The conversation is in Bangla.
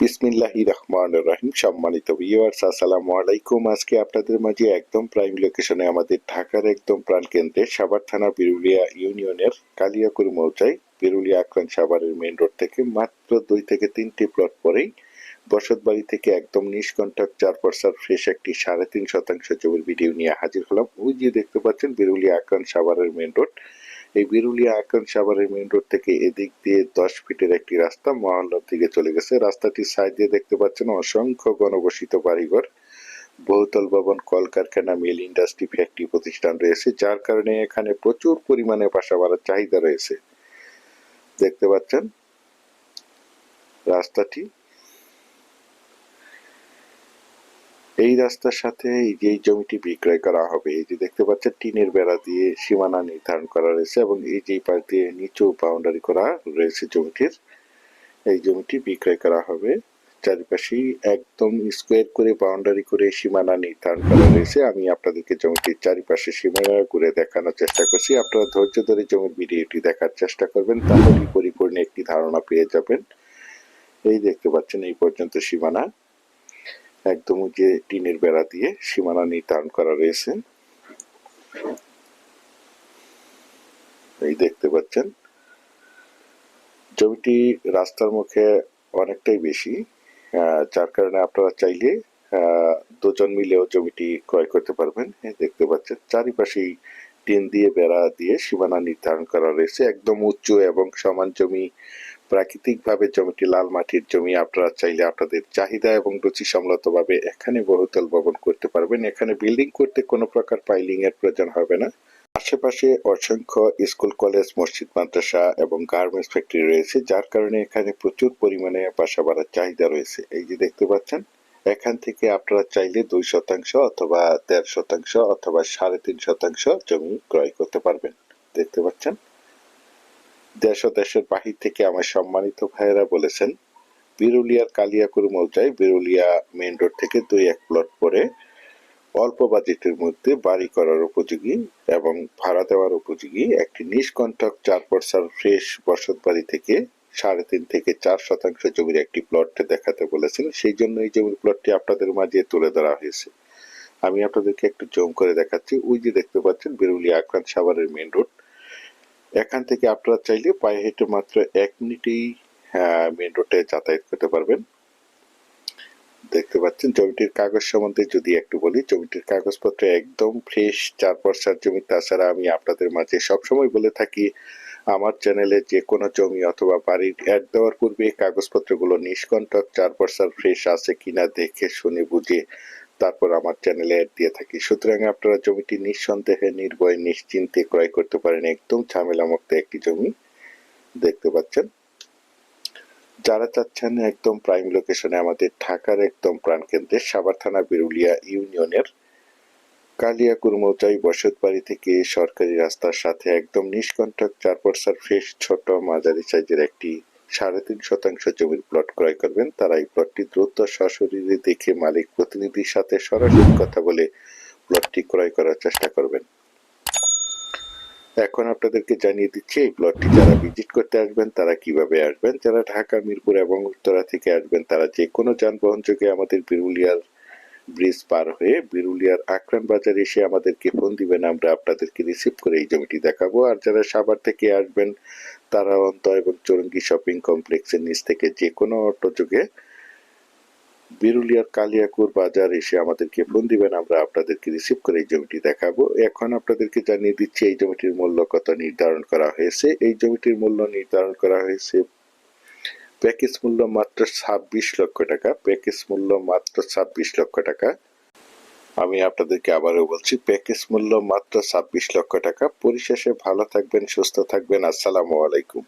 বিসমিল্লাহি রহমান রহিম। সম্মানিত ভিউয়ার্স আসসালামু আলাইকুম। আজকে আপনাদের মাঝে একদম প্রাইম লোকেশনে আমাদের ঢাকার একদম প্রাণকেন্দ্রে সাভার থানা বিরুলিয়া ইউনিয়নের কালিয়াকুর মৌজায় বিরুলিয়া আক্রান্ত সাভারের মেইন রোড থেকে মাত্র দুই থেকে তিনটি প্লট পরেই বসতবাড়ি থেকে একদম নিষ্কণ্ঠক চার পরসার ফ্রেশ একটি সাড়ে তিন শতাংশ জমির ভিডিও নিয়ে হাজির হলাম। ওই যে দেখতে পাচ্ছেন বিরুলিয়া আক্রান্ত সাভারের মেইন রোড এই বিরুলিয়া আকান সাভারের মেইন রোড থেকে এদিক দিয়ে দশ ফিটের একটি রাস্তা মহল্লার দিকে চলে গেছে। রাস্তাটির সাইড দিয়ে দেখতে পাচ্ছেন অসংখ্য গণবসিত বাড়িঘর, বহুতল ভবন, কলকারখানা মিল ইন্ডাস্ট্রি ফ্যাক্টরি প্রতিষ্ঠান রয়েছে, যার কারণে এখানে প্রচুর পরিমাণে বাসা বাড়ার চাহিদা রয়েছে। দেখতে পাচ্ছেন রাস্তাটি এই রাস্তার সাথে এই জমিটি বিক্রয় করা হবে, এই যে দেখতে পাচ্ছেন টিনের বেড়া দিয়ে সীমানা নির্ধারণ করা রয়েছে এবং এই যে পাশ দিয়ে নিচু বাউন্ডারি করা রয়েছে জমিটির, এই জমিটি বিক্রয় করা হবে। চারিপাশেই একদম স্কোয়ার করে বাউন্ডারি করে সীমানা নির্ধারণ করা রয়েছে। আমি আপনাদেরকে জমিটির চারিপাশে সীমানা ঘুরে দেখানোর চেষ্টা করছি। আপনারা ধৈর্য ধরে জমির ভিডিওটি দেখার চেষ্টা করবেন, তাহলেই পরিপূর্ণ একটি ধারণা পেয়ে যাবেন। এই দেখতে পাচ্ছেন এই পর্যন্ত সীমানা। একদম যে টিনের বেড়া দিয়ে সীমানা নির্ধারণ করা রয়েছে। এই দেখতে পাচ্ছেন। জমিটি রাস্তার মুখে অনেকটাই বেশি যার কারণে আপনারা চাইলে দুজন মিলেও জমিটি ক্রয় করতে পারবেন। দেখতে পাচ্ছেন, চারিপাশেই টিন দিয়ে, বেড়া দিয়ে সীমানা নির্ধারণ করা রয়েছে। একদম উঁচু এবং সমান জমি প্রাকৃতিকভাবে জমিটি লাল মাটির জমি। আপনারা চাইলে আপনাদের চাহিদা এবং রুচি ভাবে এখানে বহুতল ভবন করতে পারবেন। এখানে বিল্ডিং করতে কোনো প্রকার পাইলিং এর প্রয়োজন হবে না। আশেপাশে অসংখ্য স্কুল, কলেজ, মসজিদ, মাদ্রাসা এবং গার্মেন্টস ফ্যাক্টরি রয়েছে, যার কারণে এখানে প্রচুর পরিমাণে বাসা বাড়ার চাহিদা রয়েছে। এই যে দেখতে পাচ্ছেন, এখান থেকে আপনারা চাইলে দুই শতাংশ অথবা দেড় শতাংশ অথবা সাড়ে তিন শতাংশ জমি ক্রয় করতে পারবেন। দেখতে পাচ্ছেন দেশ ও দেশের বাহির থেকে আমার সম্মানিত ভাইয়েরা বলেছেন, বিরুলিয়ার কালিয়াকুর মৌজায় বিরুলিয়া মেন রোড থেকে দুই এক প্লট পরে অল্প বাজেটের মধ্যে বাড়ি করার উপযোগী এবং ভাড়া দেওয়ার উপযোগী একটি নিষ্কণ্ঠক চার পরসার ফ্রেশ বসত বাড়ি থেকে সাড়ে তিন থেকে চার শতাংশ জমির একটি প্লট দেখাতে বলেছেন। সেই জন্য এই জমির প্লটটি আপনাদের মাঝে তুলে ধরা হয়েছে। আমি আপনাদেরকে একটু জম করে দেখাচ্ছি। ওই যে দেখতে পাচ্ছেন, বিরুলিয়া আক্রান্ত সাভারের মেইন রোড। এখান থেকে আপনারা চাইলে পায়ে হেঁটে মাত্র এক মিনিটেই মেন রোডে যাতায়াত করতে পারবেন। দেখতে পাচ্ছেন জমিটির কাগজ সম্বন্ধে যদি একটু বলি, জমিটির কাগজপত্র একদম ফ্রেশ চার পর্সার জমি। তাছাড়া আমি আপনাদের মাঝে সবসময় বলে থাকি, আমার চ্যানেলে যে কোনো জমি অথবা বাড়ির অ্যাড দেওয়ার পূর্বে কাগজপত্রগুলো নিষ্কণ্টক চার পর্সার ফ্রেশ আছে কিনা দেখে, শুনে, বুঝে তারপর আমার চ্যানেলে অ্যাড দিয়ে থাকি। সুতরাং আপনারা জমিটি নিঃসন্দেহে, নির্ভয়, নিশ্চিন্তে ক্রয় করতে পারেন। একদম ঝামেলা মুক্ত একটি জমি দেখতে পাচ্ছেন। যারা চাচ্ছেন একদম প্রাইম লোকেশনে আমাদের ঢাকার একদম প্রাণকেন্দ্রে সাভার থানা বিরুলিয়া ইউনিয়নের কালিয়াকুর মৌজাই বসত বাড়ি থেকে সরকারি রাস্তার সাথে একদম নিষ্কণ্ঠক চার পরসার ফ্রেশ ছোট, মাঝারি সাইজের একটি সাড়ে তিন শতাংশ জমির প্লট ক্রয় করবেন। তারা এই প্লটটি দ্রুত সশরীরে দেখে মালিক প্রতিনিধির সাথে সরাসরি কথা বলে প্লটটি ক্রয় করার চেষ্টা করবেন। এখন আপনাদেরকে জানিয়ে দিচ্ছি, এই প্লটটি যারা ভিজিট করতে আসবেন, তারা কীভাবে আসবেন? যারা ঢাকা, মিরপুর এবং উত্তরা থেকে আসবেন, তারা যে কোনো যানবাহন যোগে আমাদের বিরুলিয়ার ব্রিজ পার হয়ে বিরুলিয়ার আক্রান বাজারে এসে আমাদেরকে ফোন দিবেন, আমরা আপনাদেরকে রিসিভ করে এই জমিটি দেখাবো। আর যারা সাভার থেকে আসবেন, তারা অন্ত এবং চরঙ্গি শপিং কমপ্লেক্সের নিচ থেকে যে কোনো অটো যোগে বিরুলিয়ার কালিয়াকুর বাজার এসে আমাদেরকে ফোন দিবেন, আমরা আপনাদেরকে রিসিভ করে এই জমিটি দেখাবো। এখন আপনাদেরকে জানিয়ে দিচ্ছি, এই জমিটির মূল্য কত নির্ধারণ করা হয়েছে? এই জমিটির মূল্য নির্ধারণ করা হয়েছে প্যাকেজ মূল্য মাত্র ছাব্বিশ লক্ষ টাকা। প্যাকেজ মূল্য মাত্র ছাব্বিশ লক্ষ টাকা। আমি আপনাদেরকে আবারও বলছি, প্যাকেজ মূল্য মাত্র ছাব্বিশ লক্ষ টাকা। পরিশেষে ভালো থাকবেন, সুস্থ থাকবেন। আসসালামু আলাইকুম।